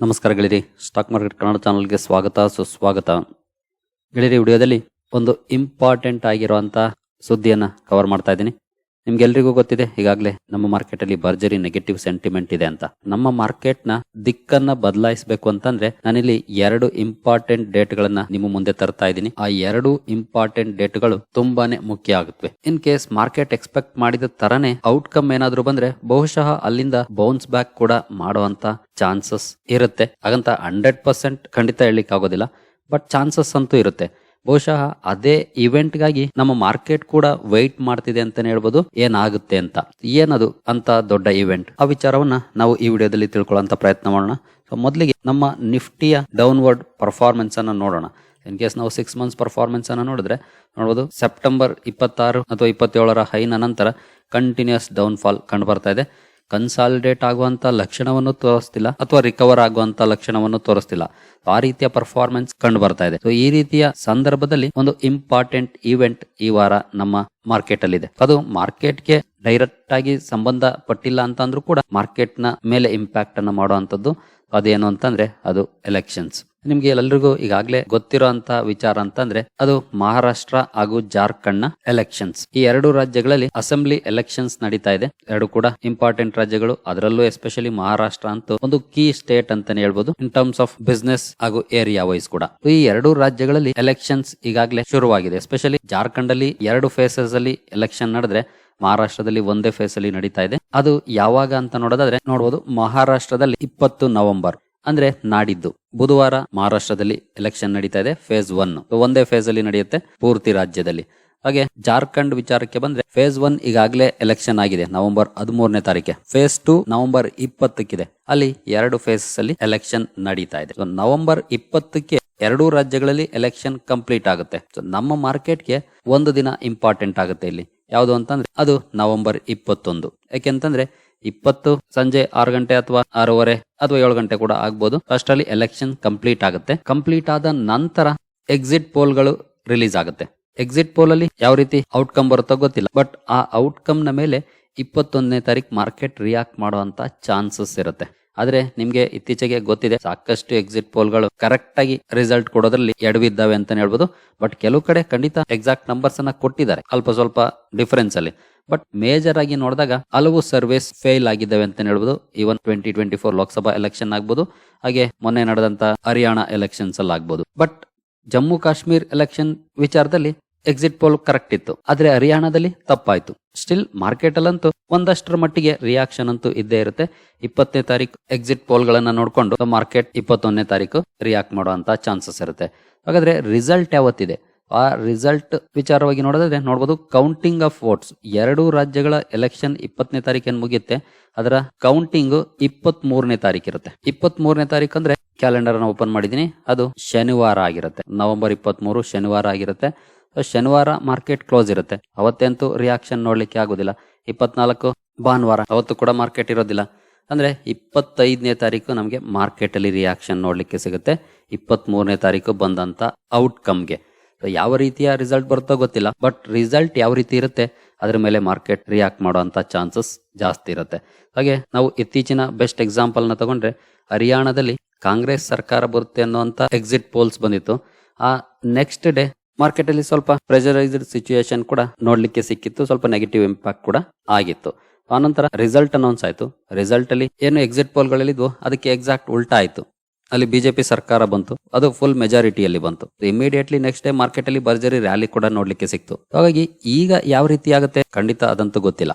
ನಮಸ್ಕಾರ ಗೆಳೆಯರಿ. Stock market Kannada ಚಾನಲ್ಗೆ ಸ್ವಾಗತ, ಸುಸ್ವಾಗತ. ಗೆಳೆಯರಿ ವಿಡಿಯೋದಲ್ಲಿ ಒಂದು ಇಂಪಾರ್ಟೆಂಟ್ ಆಗಿರುವಂಥ ಸುದ್ದಿಯನ್ನು ಕವರ್ ಮಾಡ್ತಾ ಇದ್ದೀನಿ. ನಿಮ್ಗೆಲ್ರಿಗೂ ಗೊತ್ತಿದೆ, ಈಗಾಗಲೇ ನಮ್ಮ ಮಾರ್ಕೆಟ್ ಅಲ್ಲಿ ಭರ್ಜರಿ ನೆಗೆಟಿವ್ ಸೆಂಟಿಮೆಂಟ್ ಇದೆ ಅಂತ. ನಮ್ಮ ಮಾರ್ಕೆಟ್ನ ದಿಕ್ಕನ್ನ ಬದಲಾಯಿಸಬೇಕು ಅಂತಂದ್ರೆ ನಾನಿಲ್ಲಿ ಎರಡು ಇಂಪಾರ್ಟೆಂಟ್ ಡೇಟ್ ಗಳನ್ನ ನಿಮ್ಮ ಮುಂದೆ ತರ್ತಾ ಇದ್ದೀನಿ. ಆ ಎರಡು ಇಂಪಾರ್ಟೆಂಟ್ ಡೇಟ್ಗಳು ತುಂಬಾನೇ ಮುಖ್ಯ ಆಗುತ್ತವೆ ಇನ್ ಕೇಸ್ ಮಾರ್ಕೆಟ್ ಎಕ್ಸ್ಪೆಕ್ಟ್ ಮಾಡಿದ ತರನೇ ಔಟ್ಕಮ್ ಏನಾದ್ರೂ ಬಂದ್ರೆ ಬಹುಶಃ ಅಲ್ಲಿಂದ ಬೌನ್ಸ್ ಬ್ಯಾಕ್ ಕೂಡ ಮಾಡುವಂತ ಚಾನ್ಸಸ್ ಇರುತ್ತೆ. ಹಾಗಂತ ಹಂಡ್ರೆಡ್ ಪರ್ಸೆಂಟ್ ಖಂಡಿತ ಹೇಳಲಿಕ್ಕೆ ಆಗೋದಿಲ್ಲ ಬಟ್ ಚಾನ್ಸಸ್ ಅಂತೂ ಇರುತ್ತೆ. ಬಹುಶಃ ಅದೇ ಇವೆಂಟ್ಗಾಗಿ ನಮ್ಮ ಮಾರ್ಕೆಟ್ ಕೂಡ ವೈಟ್ ಮಾಡ್ತಿದೆ ಅಂತ ಹೇಳ್ಬೋದು. ಏನಾಗುತ್ತೆ ಅಂತ. ಏನದು ಅಂತ ದೊಡ್ಡ ಇವೆಂಟ್ ಆ ವಿಚಾರವನ್ನ ನಾವು ಈ ವಿಡಿಯೋದಲ್ಲಿ ತಿಳ್ಕೊಳ್ಳೋಂತ ಪ್ರಯತ್ನ ಮಾಡೋಣ. ಸೊ ಮೊದಲಿಗೆ ನಮ್ಮ ನಿಫ್ಟಿಯ ಡೌನ್ವರ್ಡ್ ಪರ್ಫಾರ್ಮೆನ್ಸ್ ಅನ್ನ ನೋಡೋಣ. ಇನ್ ಕೇಸ್ ನಾವು ಸಿಕ್ಸ್ ಮಂತ್ಸ್ ಪರ್ಫಾರ್ಮೆನ್ಸ್ ಅನ್ನ ನೋಡಿದ್ರೆ ನೋಡಬಹುದು ಸೆಪ್ಟೆಂಬರ್ ಇಪ್ಪತ್ತಾರು ಅಥವಾ ಇಪ್ಪತ್ತೇಳರ ಹೈನ ನಂತರ ಕಂಟಿನ್ಯೂಸ್ ಡೌನ್ ಫಾಲ್ ಕಂಡು ಬರ್ತಾ ಇದೆ. ಕನ್ಸಾಲಿಡೇಟ್ ಆಗುವಂತ ಲಕ್ಷಣವನ್ನು ತೋರಿಸ್ತಿಲ್ಲ ಅಥವಾ ರಿಕವರ್ ಆಗುವಂತ ಲಕ್ಷಣವನ್ನು ತೋರಿಸ್ತಿಲ್ಲ. ಆ ರೀತಿಯ ಪರ್ಫಾರ್ಮೆನ್ಸ್ ಕಂಡು ಬರ್ತಾ ಇದೆ. ಸೊ ಈ ರೀತಿಯ ಸಂದರ್ಭದಲ್ಲಿ ಒಂದು ಇಂಪಾರ್ಟೆಂಟ್ ಈವೆಂಟ್ ಈ ವಾರ ನಮ್ಮ ಮಾರ್ಕೆಟ್ ಅಲ್ಲಿ ಇದೆ ಅದು ಮಾರ್ಕೆಟ್ಗೆ ಡೈರೆಕ್ಟ್ ಆಗಿ ಸಂಬಂಧ ಪಟ್ಟಿಲ್ಲ ಅಂತ ಅಂದ್ರೂ ಕೂಡ ಮಾರ್ಕೆಟ್ನ ಮೇಲೆ ಇಂಪ್ಯಾಕ್ಟ್ ಅನ್ನ ಮಾಡುವಂತದ್ದು ಅದೇನು ಅಂತಂದ್ರೆ ಅದು ಎಲೆಕ್ಷನ್ಸ್ ನಿಮ್ಗೆ ಎಲ್ಲರಿಗೂ ಈಗಾಗಲೇ ಗೊತ್ತಿರುವಂತ ವಿಚಾರ ಅಂತಂದ್ರೆ, ಅದು ಮಹಾರಾಷ್ಟ್ರ ಹಾಗೂ ಜಾರ್ಖಂಡ್ನ ಎಲೆಕ್ಷನ್ಸ್ ಈ ಎರಡು ರಾಜ್ಯಗಳಲ್ಲಿ ಅಸೆಂಬ್ಲಿ ಎಲೆಕ್ಷನ್ಸ್ ನಡೀತಾ ಇದೆ. ಎರಡು ಕೂಡ ಇಂಪಾರ್ಟೆಂಟ್ ರಾಜ್ಯಗಳು. ಅದರಲ್ಲೂ ಎಸ್ಪೆಷಲಿ ಮಹಾರಾಷ್ಟ್ರ ಅಂತೂ ಒಂದು ಕೀ ಸ್ಟೇಟ್ ಅಂತಾನೆ ಹೇಳ್ಬೋದು ಇನ್ ಟರ್ಮ್ಸ್ ಆಫ್ ಬಿಸ್ನೆಸ್ ಹಾಗೂ ಏರಿಯಾ ವೈಸ್ ಕೂಡ. ಈ ಎರಡು ರಾಜ್ಯಗಳಲ್ಲಿ ಎಲೆಕ್ಷನ್ಸ್ ಈಗಾಗಲೇ ಶುರುವಾಗಿದೆ. ಎಸ್ಪೆಷಲಿ ಜಾರ್ಖಂಡ್ ಅಲ್ಲಿ ಎರಡು ಫೇಸಸ್ ಅಲ್ಲಿ ಎಲೆಕ್ಷನ್ ನಡೆದ್ರೆ, ಮಹಾರಾಷ್ಟ್ರದಲ್ಲಿ ಒಂದೇ ಫೇಸ್ ಅಲ್ಲಿ ನಡೀತಾ ಇದೆ. ಅದು ಯಾವಾಗ ಅಂತ ನೋಡೋದಾದ್ರೆ ನೋಡಬಹುದು ಮಹಾರಾಷ್ಟ್ರದಲ್ಲಿ ಇಪ್ಪತ್ತು ನವೆಂಬರ್. ಅಂದ್ರೆ ನಾಡಿದ್ದು. ಬುಧವಾರ ಮಹಾರಾಷ್ಟ್ರದಲ್ಲಿ ಎಲೆಕ್ಷನ್ ನಡೀತಾ ಇದೆ ಫೇಸ್ ಒನ್ ಒಂದೇ ಫೇಸ್ ಅಲ್ಲಿ ನಡೆಯುತ್ತೆ ಪೂರ್ತಿ ರಾಜ್ಯದಲ್ಲಿ. ಹಾಗೆ ಜಾರ್ಖಂಡ್ ವಿಚಾರಕ್ಕೆ ಬಂದ್ರೆ ಫೇಸ್ ಒನ್ ಈಗಾಗಲೇ ಎಲೆಕ್ಷನ್ ಆಗಿದೆ, ನವೆಂಬರ್ ಹದಿಮೂರನೇ ತಾರೀಕೆ ಫೇಸ್ ಟು ನವೆಂಬರ್ ಇಪ್ಪತ್ತಕ್ಕಿದೆ. ಅಲ್ಲಿ ಎರಡು ಫೇಸ್ ಅಲ್ಲಿ ಎಲೆಕ್ಷನ್ ನಡೀತಾ ಇದೆ. ನವೆಂಬರ್ ಇಪ್ಪತ್ತಕ್ಕೆ ಎರಡೂ ರಾಜ್ಯಗಳಲ್ಲಿ ಎಲೆಕ್ಷನ್ ಕಂಪ್ಲೀಟ್ ಆಗುತ್ತೆ. ಸೊ ನಮ್ಮ ಮಾರ್ಕೆಟ್ಗೆ ಒಂದು ದಿನ ಇಂಪಾರ್ಟೆಂಟ್ ಆಗುತ್ತೆ ಇಲ್ಲಿ. ಯಾವುದು ಅಂತಂದ್ರೆ ಅದು ನವೆಂಬರ್ ಇಪ್ಪತ್ತೊಂದು. ಯಾಕೆಂತಂದ್ರೆ ಇಪ್ಪತ್ತು ಸಂಜೆ ಆರು ಗಂಟೆ ಅಥವಾ ಆರೂವರೆ ಅಥವಾ ಏಳು ಗಂಟೆ ಕೂಡ ಆಗ್ಬೋದು. ಅಷ್ಟರಲ್ಲಿ ಎಲೆಕ್ಷನ್ ಕಂಪ್ಲೀಟ್ ಆಗುತ್ತೆ. ಕಂಪ್ಲೀಟ್ ಆದ ನಂತರ ಎಕ್ಸಿಟ್ ಪೋಲ್ಗಳು ರಿಲೀಸ್ ಆಗುತ್ತೆ. ಎಕ್ಸಿಟ್ ಪೋಲ್ ಅಲ್ಲಿ ಯಾವ ರೀತಿ ಔಟ್ಕಮ್ ಬರುತ್ತೋ ಗೊತ್ತಿಲ್ಲ. ಬಟ್ ಆ ಔಟ್ಕಮ್ನ ಮೇಲೆ ಇಪ್ಪತ್ತೊಂದನೇ ತಾರೀಕು ಮಾರ್ಕೆಟ್ ರಿಯಾಕ್ಟ್ ಮಾಡುವಂತ ಚಾನ್ಸಸ್ ಇರುತ್ತೆ. ಆದ್ರೆ ನಿಮ್ಗೆ ಇತ್ತೀಚೆಗೆ ಗೊತ್ತಿದೆ, ಸಾಕಷ್ಟು ಎಕ್ಸಿಟ್ ಪೋಲ್ಗಳು ಕರೆಕ್ಟ್ ಆಗಿ ರಿಸಲ್ಟ್ ಕೊಡೋದ್ರಲ್ಲಿ ಎಡವಿದ್ದಾವೆ ಅಂತ ಹೇಳ್ಬೋದು. ಬಟ್ ಕೆಲವು ಕಡೆ ಖಂಡಿತ ಎಕ್ಸಾಕ್ಟ್ ನಂಬರ್ಸ್ ಅನ್ನ ಕೊಟ್ಟಿದ್ದಾರೆ, ಅಲ್ಪ ಸ್ವಲ್ಪ ಡಿಫರೆನ್ಸ್ ಅಲ್ಲಿ. ಬಟ್ ಮೇಜರ್ ಆಗಿ ನೋಡಿದಾಗ ಹಲವು ಸರ್ವೇಸ್ ಫೇಲ್ ಆಗಿದ್ದಾವೆ ಅಂತ ಹೇಳ್ಬೋದು. Even twenty twenty four Lok Sabha election ಆಗ್ಬೋದು, ಹಾಗೆ ಮೊನ್ನೆ ನಡೆದಂತ ಹರಿಯಾಣ ಎಲೆಕ್ಷನ್ಸ್ ಅಲ್ಲಿ ಆಗ್ಬೋದು ಬಟ್ ಜಮ್ಮು ಕಾಶ್ಮೀರ್ ಎಲೆಕ್ಷನ್ ವಿಚಾರದಲ್ಲಿ ಎಕ್ಸಿಟ್ ಪೋಲ್ ಕರೆಕ್ಟ್ ಇತ್ತು. ಆದ್ರೆ ಹರಿಯಾಣದಲ್ಲಿ ತಪ್ಪಾಯ್ತು. ಸ್ಟಿಲ್ ಮಾರ್ಕೆಟ್ ಅಲ್ಲಂತೂ ಒಂದಷ್ಟರ ಮಟ್ಟಿಗೆ ರಿಯಾಕ್ಷನ್ ಅಂತೂ ಇದ್ದೇ ಇರುತ್ತೆ. ಇಪ್ಪತ್ತನೇ ತಾರೀಕು ಎಕ್ಸಿಟ್ ಪೋಲ್ ಗಳನ್ನ ನೋಡ್ಕೊಂಡು ಮಾರ್ಕೆಟ್ ಇಪ್ಪತ್ತೊಂದನೇ ತಾರೀಕು ರಿಯಾಕ್ಟ್ ಮಾಡುವಂತ ಚಾನ್ಸಸ್ ಇರುತ್ತೆ. ಹಾಗಾದ್ರೆ ರಿಸಲ್ಟ್ ಯಾವತ್ತಿದೆ? ಆ ರಿಸಲ್ಟ್ ವಿಚಾರವಾಗಿ ನೋಡೋದಾದ್ರೆ ನೋಡಬಹುದು ಕೌಂಟಿಂಗ್ ಆಫ್ ವೋಟ್ಸ್ ಎರಡೂ ರಾಜ್ಯಗಳ ಎಲೆಕ್ಷನ್ ಇಪ್ಪತ್ತನೇ ತಾರೀಕೇನು ಮುಗಿಯುತ್ತೆ. ಅದರ ಕೌಂಟಿಂಗ್ ಇಪ್ಪತ್ತ್ ಮೂರನೇ ತಾರೀಕು ಇರುತ್ತೆ. ಇಪ್ಪತ್ತ್ ಮೂರನೇ ತಾರೀಕು ಅಂದ್ರೆ ಕ್ಯಾಲೆಂಡರ್ ಓಪನ್ ಮಾಡಿದೀನಿ ಅದು ಶನಿವಾರ ಆಗಿರುತ್ತೆ. ನವೆಂಬರ್ ಇಪ್ಪತ್ತ್ ಶನಿವಾರ ಆಗಿರುತ್ತೆ. ಶನಿವಾರ ಮಾರ್ಕೆಟ್ ಕ್ಲೋಸ್ ಇರುತ್ತೆ. ಅವತ್ತೆಂತೂ ರಿಯಾಕ್ಷನ್ ನೋಡ್ಲಿಕ್ಕೆ ಆಗೋದಿಲ್ಲ. ಇಪ್ಪತ್ನಾಲ್ಕು ಭಾನುವಾರ, ಅವತ್ತು ಕೂಡ ಮಾರ್ಕೆಟ್ ಇರೋದಿಲ್ಲ. ಅಂದ್ರೆ ಇಪ್ಪತ್ತೈದನೇ ತಾರೀಕು ನಮಗೆ ಮಾರ್ಕೆಟ್ ಅಲ್ಲಿ ರಿಯಾಕ್ಷನ್ ನೋಡ್ಲಿಕ್ಕೆ ಸಿಗುತ್ತೆ. ಇಪ್ಪತ್ತ್ ಮೂರನೇ ತಾರೀಕು ಬಂದಂತ ಔಟ್ಕಮ್ಗೆ ಯಾವ ರೀತಿಯ ರಿಸಲ್ಟ್ ಬರುತ್ತೋ ಗೊತ್ತಿಲ್ಲ. ಬಟ್ ರಿಸಲ್ಟ್ ಯಾವ ರೀತಿ ಇರುತ್ತೆ, ಅದ್ರ ಮೇಲೆ ಮಾರ್ಕೆಟ್ ರಿಯಾಕ್ಟ್ ಮಾಡುವಂತ ಚಾನ್ಸಸ್ ಜಾಸ್ತಿ ಇರುತ್ತೆ. ಹಾಗೆ ನಾವು ಇತ್ತೀಚಿನ ಬೆಸ್ಟ್ ಎಕ್ಸಾಂಪಲ್ನ ತಗೊಂಡ್ರೆ, ಹರಿಯಾಣದಲ್ಲಿ ಕಾಂಗ್ರೆಸ್ ಸರ್ಕಾರ ಬರುತ್ತೆ ಅನ್ನುವಂತ ಎಕ್ಸಿಟ್ ಪೋಲ್ಸ್ ಬಂದಿತ್ತು. ಆ ನೆಕ್ಸ್ಟ್ ಡೇ ಮಾರ್ಕೆಟ್ ಅಲ್ಲಿ ಸ್ವಲ್ಪ ಪ್ರೆಷರೈಸ್ಡ್ ಸಿಚುಯೇಷನ್ ಕೂಡ ನೋಡ್ಲಿಕ್ಕೆ ಸಿಕ್ಕಿತ್ತು. ಸ್ವಲ್ಪ ನೆಗೆಟಿವ್ ಇಂಪ್ಯಾಕ್ಟ್ ಕೂಡ ಆಗಿತ್ತು. ಆನಂತರ ರಿಸಲ್ಟ್ ಅನೌನ್ಸ್ ಆಯ್ತು. ರಿಸಲ್ಟ್ ಅಲ್ಲಿ ಏನು ಎಕ್ಸಿಟ್ ಪೋಲ್ ಗಳಿದ್ವು ಅದಕ್ಕೆ ಎಕ್ಸಾಕ್ಟ್ ಉಲ್ಟಾ ಆಯ್ತು. ಅಲ್ಲಿ ಬಿಜೆಪಿ ಸರ್ಕಾರ ಬಂತು. ಅದು ಫುಲ್ ಮೆಜಾರಿಟಿಯಲ್ಲಿ ಬಂತು. ಇಮಿಡಿಯೇಟ್ಲಿ ನೆಕ್ಸ್ಟ್ ಡೇ ಮಾರ್ಕೆಟ್ ಅಲ್ಲಿ ಭರ್ಜರಿ ರ್ಯಾಲಿ ಕೂಡ ನೋಡ್ಲಿಕ್ಕೆ ಸಿಕ್ತು. ಹಾಗಾಗಿ ಈಗ ಯಾವ ರೀತಿ ಆಗುತ್ತೆ? ಖಂಡಿತ ಅದಂತೂ ಗೊತ್ತಿಲ್ಲ.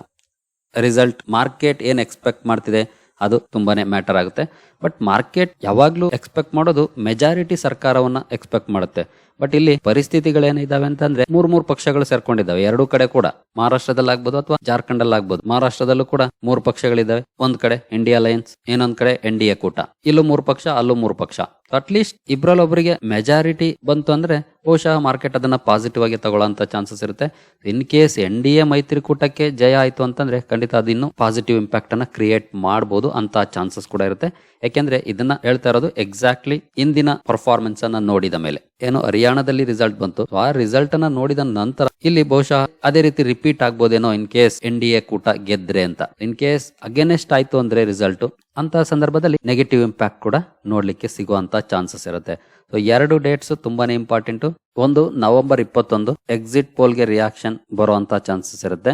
ರಿಸಲ್ಟ್ ಮಾರ್ಕೆಟ್ ಏನ್ ಎಕ್ಸ್ಪೆಕ್ಟ್ ಮಾಡ್ತಿದೆ? ಅದು ತುಂಬಾನೇ ಮ್ಯಾಟರ್ ಆಗುತ್ತೆ. ಬಟ್ ಮಾರ್ಕೆಟ್ ಯಾವಾಗಲೂ ಎಕ್ಸ್ಪೆಕ್ಟ್ ಮಾಡೋದು ಮೆಜಾರಿಟಿ ಸರ್ಕಾರವನ್ನ ಎಕ್ಸ್ಪೆಕ್ಟ್ ಮಾಡುತ್ತೆ. ಬಟ್ ಇಲ್ಲಿ ಪರಿಸ್ಥಿತಿಗಳೇನಿದಾವೆ ಅಂತಂದ್ರೆ ಮೂರ್ ಮೂರು ಪಕ್ಷಗಳು ಸೇರ್ಕೊಂಡಿದ್ದಾವೆ ಎರಡು ಕಡೆ ಕೂಡ. ಮಹಾರಾಷ್ಟ್ರದಲ್ಲಿ ಆಗ್ಬೋದು ಅಥವಾ ಜಾರ್ಖಂಡ್ ಅಲ್ಲಿ ಆಗ್ಬೋದು. ಮಹಾರಾಷ್ಟ್ರದಲ್ಲೂ ಕೂಡ ಮೂರು ಪಕ್ಷಗಳಿದ್ದಾವೆ ಒಂದ್ ಕಡೆ ಇಂಡಿಯಾ ಅಲಯನ್ಸ್ ಇನ್ನೊಂದ್ ಕಡೆ ಎನ್ ಡಿ ಎ ಕೂಟ. ಇಲ್ಲೂ ಮೂರು ಪಕ್ಷ, ಅಲ್ಲೂ ಮೂರು ಪಕ್ಷ. ಅಟ್ಲೀಸ್ಟ್ ಇಬ್ಬರಲ್ಲೊಬ್ಬರಿಗೆ ಮೆಜಾರಿಟಿ ಬಂತು ಅಂದ್ರೆ ಬಹುಶಃ ಮಾರ್ಕೆಟ್ ಅದನ್ನ ಪಾಸಿಟಿವ್ ಆಗಿ ತಗೊಳ್ಳೋಂಥ ಚಾನ್ಸಸ್ ಇರುತ್ತೆ. In case N D A ಮೈತ್ರಿಕೂಟಕ್ಕೆ ಜಯ ಆಯಿತು ಅಂತಂದ್ರೆ ಖಂಡಿತ ಅದು ಇನ್ನು ಪಾಸಿಟಿವ್ ಇಂಪ್ಯಾಕ್ಟ್ ಅನ್ನ ಕ್ರಿಯೇಟ್ ಮಾಡಬಹುದು ಅಂತ ಚಾನ್ಸಸ್ ಕೂಡ ಇರುತ್ತೆ. ಯಾಕೆಂದ್ರೆ ಇದನ್ನ ಹೇಳ್ತಾ ಇರೋದು ಎಕ್ಸಾಕ್ಟ್ಲಿ ಇಂದಿನ ಪರ್ಫಾರ್ಮೆನ್ಸ್ ಅನ್ನ ನೋಡಿದ ಮೇಲೆ. ಏನು ಹರಿಯಾಣದಲ್ಲಿ ರಿಸಲ್ಟ್ ಬಂತು. ಆ ರಿಸಲ್ಟ್ ಅನ್ನ ನೋಡಿದ ನಂತರ ಇಲ್ಲಿ ಬಹುಶಃ ಅದೇ ರೀತಿ repeat ಆಗ್ಬೋದೇನೋ in case N D A ಕೂಟ ಗೆದ್ರೆ ಅಂತ. ಇನ್ ಕೇಸ್ ಅಗೇನೆಸ್ಟ್ ಆಯ್ತು ಅಂದ್ರೆ ರಿಸಲ್ಟ್ ಅಂತ ಸಂದರ್ಭದಲ್ಲಿ ನೆಗೆಟಿವ್ ಇಂಪ್ಯಾಕ್ಟ್ ಕೂಡ ನೋಡ್ಲಿಕ್ಕೆ ಸಿಗುವಂತ ಚಾನ್ಸಸ್ ಇರುತ್ತೆ. ಸೊ ಎರಡು ಡೇಟ್ಸ್ ತುಂಬಾನೇ ಇಂಪಾರ್ಟೆಂಟ್ ಒಂದು ನವೆಂಬರ್ ಇಪ್ಪತ್ತೊಂದು ಎಕ್ಸಿಟ್ ಪೋಲ್ಗೆ ರಿಯಾಕ್ಷನ್ ಬರುವಂತ ಚಾನ್ಸಸ್ ಇರುತ್ತೆ.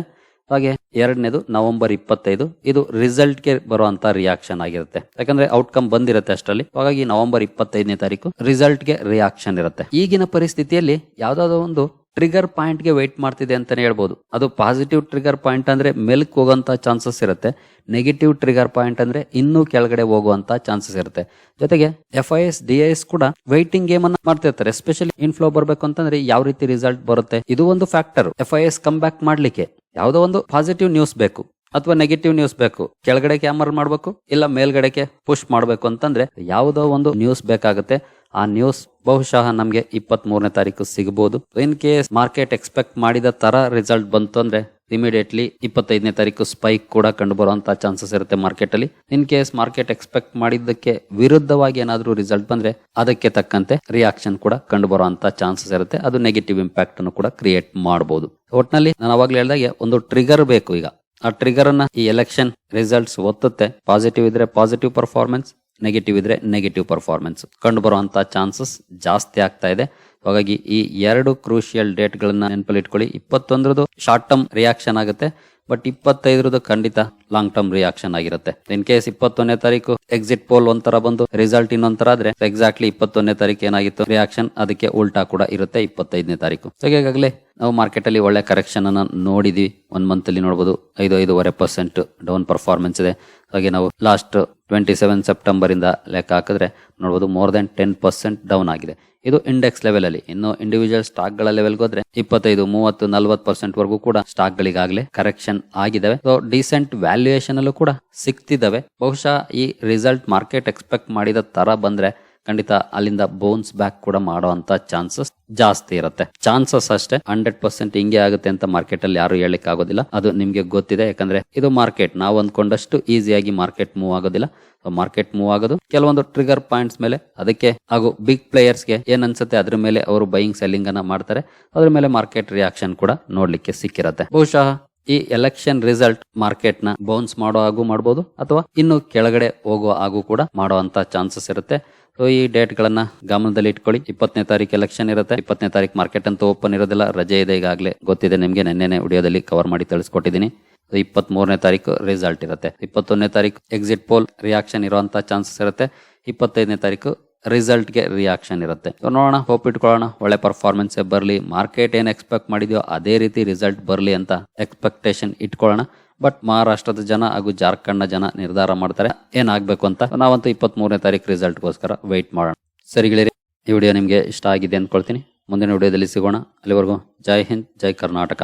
ಹಾಗೆ ಎರಡನೇದು ನವೆಂಬರ್ ಇಪ್ಪತ್ತೈದು, ಇದು ರಿಸಲ್ಟ್ಗೆ ಬರುವಂತ ರಿಯಾಕ್ಷನ್ ಆಗಿರುತ್ತೆ. ಯಾಕಂದ್ರೆ ಔಟ್ಕಮ್ ಬಂದಿರುತ್ತೆ ಅಷ್ಟರಲ್ಲಿ. ಹಾಗಾಗಿ ನವೆಂಬರ್ ಇಪ್ಪತ್ತೈದನೇ ತಾರೀಕು ರಿಸಲ್ಟ್ಗೆ ರಿಯಾಕ್ಷನ್ ಇರುತ್ತೆ. ಈಗಿನ ಪರಿಸ್ಥಿತಿಯಲ್ಲಿ ಯಾವ್ದಾದ್ರು ಒಂದು ಟ್ರಿಗರ್ ಪಾಯಿಂಟ್ಗೆ ವೆಯ್ಟ್ ಮಾಡ್ತಿದೆ ಅಂತಲೇ ಹೇಳ್ಬೋದು. ಅದು ಪಾಸಿಟಿವ್ ಟ್ರಿಗರ್ ಪಾಯಿಂಟ್ ಅಂದರೆ ಮೆಲ್ಕ್ ಹೋಗೋಂಥ ಚಾನ್ಸಸ್ ಇರುತ್ತೆ. ನೆಗೆಟಿವ್ ಟ್ರಿಗರ್ ಪಾಯಿಂಟ್ ಅಂದರೆ ಇನ್ನೂ ಕೆಳಗಡೆ ಹೋಗುವಂಥ ಚಾನ್ಸಸ್ ಇರುತ್ತೆ. ಜೊತೆಗೆ F I S D I S ಕೂಡ ವೈಟಿಂಗ್ ಗೇಮ್ ಅನ್ನ ಮಾಡ್ತಿರ್ತಾರೆ ಎಸ್ಪೆಷಲಿ ಇನ್ಫ್ಲೋ ಬರಬೇಕು ಅಂತಂದ್ರೆ ಯಾವ ರೀತಿ ರಿಸಲ್ಟ್ ಬರುತ್ತೆ. ಇದು ಒಂದು factor F I S come back ಮಾಡ್ಲಿಕ್ಕೆ ಯಾವುದೋ ಒಂದು ಪಾಸಿಟಿವ್ ನ್ಯೂಸ್ ಬೇಕು ಅಥವಾ ನೆಗೆಟಿವ್ ನ್ಯೂಸ್ ಬೇಕು. ಕೆಳಗಡೆ ಕ್ಯಾಮರ್ ಮಾಡಬೇಕು ಇಲ್ಲ ಮೇಲ್ಗಡೆಗೆ ಪುಷ್ ಮಾಡಬೇಕು ಅಂತಂದ್ರೆ ಯಾವುದೋ ಒಂದು ನ್ಯೂಸ್ ಬೇಕಾಗುತ್ತೆ. ಆ ನ್ಯೂಸ್ ಬಹುಶಃ ನಮಗೆ ಇಪ್ಪತ್ತ್ ಮೂರನೇ ತಾರೀಕು ಸಿಗಬಹುದು ಇನ್ ಕೇಸ್ ಮಾರ್ಕೆಟ್ ಎಕ್ಸ್ಪೆಕ್ಟ್ ಮಾಡಿದ ತರ ರಿಸಲ್ಟ್ ಬಂತು ಅಂದ್ರೆ ಇಮಿಡಿಯೇಟ್ಲಿ ಇಪ್ಪತ್ತೈದನೇ ತಾರೀಕು ಸ್ಪೈಕ್ ಕೂಡ ಕಂಡು ಬರುವಂತ ಚಾನ್ಸಸ್ ಇರುತ್ತೆ ಮಾರ್ಕೆಟ್ ಅಲ್ಲಿ. ಇನ್ ಕೇಸ್ ಮಾರ್ಕೆಟ್ ಎಕ್ಸ್ಪೆಕ್ಟ್ ಮಾಡಿದ್ದಕ್ಕೆ ವಿರುದ್ಧವಾಗಿ ಏನಾದರೂ ರಿಸಲ್ಟ್ ಬಂದ್ರೆ ಅದಕ್ಕೆ ತಕ್ಕಂತೆ ರಿಯಾಕ್ಷನ್ ಕೂಡ ಕಂಡು ಬರುವಂತ ಚಾನ್ಸಸ್ ಇರುತ್ತೆ. ಅದು ನೆಗೆಟಿವ್ ಇಂಪ್ಯಾಕ್ಟ್ ಅನ್ನು ಕೂಡ ಕ್ರಿಯೇಟ್ ಮಾಡಬಹುದು ಒಟ್ನಲ್ಲಿ ನಾನು ಅವಾಗ್ಲೇ ಹೇಳಿದಾಗೆ ಒಂದು ಟ್ರಿಗರ್ ಬೇಕು ಈಗ. ಆ ಟ್ರಿಗರ್ ಅನ್ನ ಈ ಎಲೆಕ್ಷನ್ ರಿಸಲ್ಟ್ಸ್ ಒತ್ತುತ್ತೆ. ಪಾಸಿಟಿವ್ ಇದ್ರೆ ಪಾಸಿಟಿವ್ ಪರ್ಫಾರ್ಮೆನ್ಸ್ ನೆಗೆಟಿವ್ ಇದ್ರೆ ನೆಗೆಟಿವ್ ಪರ್ಫಾರ್ಮೆನ್ಸ್ ಕಂಡು ಬರುವಂತಹ ಚಾನ್ಸಸ್ ಜಾಸ್ತಿ ಆಗ್ತಾ ಇದೆ. ಹಾಗಾಗಿ ಈ ಎರಡು ಕ್ರೂಷಿಯಲ್ ಡೇಟ್ ಗಳನ್ನ ನೆನಪಲ್ಲಿ ಇಟ್ಕೊಳ್ಳಿ ಇಪ್ಪತ್ತೊಂದರದು ಶಾರ್ಟ್ ಟರ್ಮ್ ರಿಯಾಕ್ಷನ್ ಆಗುತ್ತೆ. ಬಟ್ ಇಪ್ಪತ್ತೈದರದ್ದು ಖಂಡಿತ ಲಾಂಗ್ ಟರ್ಮ್ ರಿಯಾಕ್ಷನ್ ಆಗಿರುತ್ತೆ. ಇನ್ ಕೇಸ್ ಇಪ್ಪತ್ತೊಂದನೇ ತಾರೀಕು ಎಕ್ಸಿಟ್ ಪೋಲ್ ಒಂಥರ ಬಂದು ರಿಸಲ್ಟ್ ಇನ್ನೊಂಥರ ಆದ್ರೆ ಎಕ್ಸಾಕ್ಟ್ಲಿ ಇಪ್ಪತ್ತೊಂದನೇ ತಾರೀಕು ಏನಾಗಿತ್ತು? ರಿಯಾಕ್ಷನ್ ಅದಕ್ಕೆ ಉಲ್ಟಾ ಕೂಡ ಇರುತ್ತೆ ಇಪ್ಪತ್ತೈದನೇ ತಾರೀಕು. ಸೊ ನಾವು ಮಾರ್ಕೆಟ್ ಅಲ್ಲಿ ಒಳ್ಳೆ ಕರೆಕ್ಷನ್ ಅನ್ನ ನೋಡಿದ್ವಿ. ಒನ್ ಮಂತ್ ಅಲ್ಲಿ ನೋಡಬಹುದು ಐದು ಐದೂವರೆ ಪರ್ಸೆಂಟ್ ಡೌನ್ ಪರ್ಫಾರ್ಮೆನ್ಸ್ ಇದೆ. ಹಾಗೆ ನಾವು ಲಾಸ್ಟ್ ಟ್ವೆಂಟಿ ಸೆವೆನ್ ಸೆಪ್ಟೆಂಬರ್ ಇಂದ ಲೆಕ್ಕ ಹಾಕಿದ್ರೆ ನೋಡಬಹುದು more than ten percent down ಆಗಿದೆ. ಇದು ಇಂಡೆಕ್ಸ್ ಲೆವೆಲ್ ಅಲ್ಲಿ. ಇನ್ನು ಇಂಡಿವಿಜುವಲ್ ಸ್ಟಾಕ್ಗಳ ಲೆವೆಲ್ ಹೋದ್ರೆ ಇಪ್ಪತ್ತೈದು, ಮೂವತ್ತು, ನಲ್ವತ್ತು ಪರ್ಸೆಂಟ್ ವರೆಗೂ ಕೂಡ ಸ್ಟಾಕ್ ಗಳಿಗಾಗಲೇ ಕರೆಕ್ಷನ್ ಆಗಿದಾವೆ. ಸೊ ಡಿಸೆಂಟ್ ವ್ಯಾಲ್ಯೂಯೇಷನ್ ಅಲ್ಲೂ ಕೂಡ ಸಿಗ್ತಿದ್ದಾವೆ ಬಹುಶಃ ಈ ರಿಸಲ್ಟ್ ಮಾರ್ಕೆಟ್ ಎಕ್ಸ್ಪೆಕ್ಟ್ ಮಾಡಿದ ತರ ಬಂದ್ರೆ ಖಂಡಿತ ಅಲ್ಲಿಂದ ಬೋನ್ಸ್ ಬ್ಯಾಕ್ ಕೂಡ ಮಾಡುವಂತ ಚಾನ್ಸಸ್ ಜಾಸ್ತಿ ಇರುತ್ತೆ. ಚಾನ್ಸಸ್ ಅಷ್ಟೇ ಹಂಡ್ರೆಡ್ ಪರ್ಸೆಂಟ್ ಹಿಂಗೆ ಆಗುತ್ತೆ ಅಂತ ಮಾರ್ಕೆಟ್ ಅಲ್ಲಿ ಯಾರು ಹೇಳಕ್ ಆಗೋದಿಲ್ಲ ಅದು ನಿಮ್ಗೆ ಗೊತ್ತಿದೆ, ಯಾಕಂದ್ರೆ ಇದು ಮಾರ್ಕೆಟ್ ನಾವು ಅಂದ್ಕೊಂಡಷ್ಟು ಈಸಿಯಾಗಿ ಮಾರ್ಕೆಟ್ ಮೂವ್ ಆಗೋದಿಲ್ಲ. ಮಾರ್ಕೆಟ್ ಮೂವ್ ಆಗೋದು ಕೆಲವೊಂದು ಟ್ರಿಗರ್ ಪಾಯಿಂಟ್ಸ್ ಮೇಲೆ, ಅದಕ್ಕೆ ಹಾಗೂ ಬಿಗ್ ಪ್ಲೇಯರ್ಸ್ಗೆ ಏನ್ ಅನ್ಸುತ್ತೆ ಅದ್ರ ಮೇಲೆ ಅವರು ಬೈಯಿಂಗ್ ಸೆಲ್ಲಿಂಗ್ ಅನ್ನ ಮಾಡ್ತಾರೆ. ಅದ್ರ ಮೇಲೆ ಮಾರ್ಕೆಟ್ ರಿಯಾಕ್ಷನ್ ಕೂಡ ನೋಡ್ಲಿಕ್ಕೆ ಸಿಕ್ಕಿರತ್ತೆ. ಬಹುಶಃ ಈ ಎಲೆಕ್ಷನ್ ರಿಸಲ್ಟ್ ಮಾರ್ಕೆಟ್ನ ಬೌನ್ಸ್ ಮಾಡೋ ಹಾಗೂ ಮಾಡಬಹುದು ಅಥವಾ ಇನ್ನು ಕೆಳಗಡೆ ಹೋಗುವ ಹಾಗೂ ಕೂಡ ಮಾಡುವಂತ ಚಾನ್ಸಸ್ ಇರುತ್ತೆ. ಸೊ ಈ ಡೇಟ್ ಗಳನ್ನ ಗಮನದಲ್ಲಿ ಇಟ್ಕೊಳ್ಳಿ. ಇಪ್ಪತ್ತನೇ ತಾರೀಕು ಎಲೆಕ್ಷನ್ ಇರುತ್ತೆ. ಇಪ್ಪತ್ತನೇ ತಾರೀಕು ಮಾರ್ಕೆಟ್ ಅಂತ ಓಪನ್ ಇರೋದಿಲ್ಲ. ರಜೆ ಇದೆ ಈಗಾಗಲೇ. ಗೊತ್ತಿದೆ ನಿಮಗೆ. ನಿನ್ನೆ ವಿಡಿಯೋದಲ್ಲಿ ಕವರ್ ಮಾಡಿ ತಿಳಿಸ್ಕೊಟ್ಟಿದ್ದೀನಿ. ಇಪ್ಪತ್ತ್ ಮೂರನೇ ತಾರೀಕು ರಿಸಲ್ಟ್ ಇರುತ್ತೆ. ಇಪ್ಪತ್ತೊಂದನೇ ತಾರೀಕು ಎಕ್ಸಿಟ್ ಪೋಲ್ ರಿಯಾಕ್ಷನ್ ಇರುವಂತ ಚಾನ್ಸಸ್ ಇರುತ್ತೆ. ಇಪ್ಪತ್ತೈದನೇ ತಾರೀಕು ರಿಸಲ್ಟ್ಗೆ ರಿಯಾಕ್ಷನ್ ಇರುತ್ತೆ. ನೋಡೋಣ ಹೋಪ್ ಇಟ್ಕೊಳ್ಳೋಣ. ಒಳ್ಳೆ ಪರ್ಫಾರ್ಮೆನ್ಸ್ ಬರಲಿ. ಮಾರ್ಕೆಟ್ ಏನ್ ಎಕ್ಸ್ಪೆಕ್ಟ್ ಮಾಡಿದ್ಯೋ ಅದೇ ರೀತಿ ರಿಸಲ್ಟ್ ಬರಲಿ ಅಂತ ಎಕ್ಸ್ಪೆಕ್ಟೇಷನ್ ಇಟ್ಕೊಳ್ಳೋಣ. ಬಟ್ ಮಹಾರಾಷ್ಟ್ರದ ಜನ ಹಾಗೂ ಜಾರ್ಖಂಡ್ನ ಜನ ನಿರ್ಧಾರ ಮಾಡ್ತಾರೆ ಏನಾಗಬೇಕು ಅಂತ. ನಾವಂತೂ ಇಪ್ಪತ್ತ್ ಮೂರನೇ ತಾರೀಕು ರಿಸಲ್ಟ್ಗೋಸ್ಕರ ವೆಯ್ಟ್ ಮಾಡೋಣ. ಸರಿ ಗೆಳೆಯರಿ ಈ ವಿಡಿಯೋ ನಿಮಗೆ ಇಷ್ಟ ಆಗಿದೆ ಅಂದ್ಕೊಳ್ತೀನಿ. ಮುಂದಿನ ವಿಡಿಯೋದಲ್ಲಿ ಸಿಗೋಣ. ಅಲ್ಲಿವರೆಗೂ ಜೈ ಹಿಂದ್, ಜೈ ಕರ್ನಾಟಕ.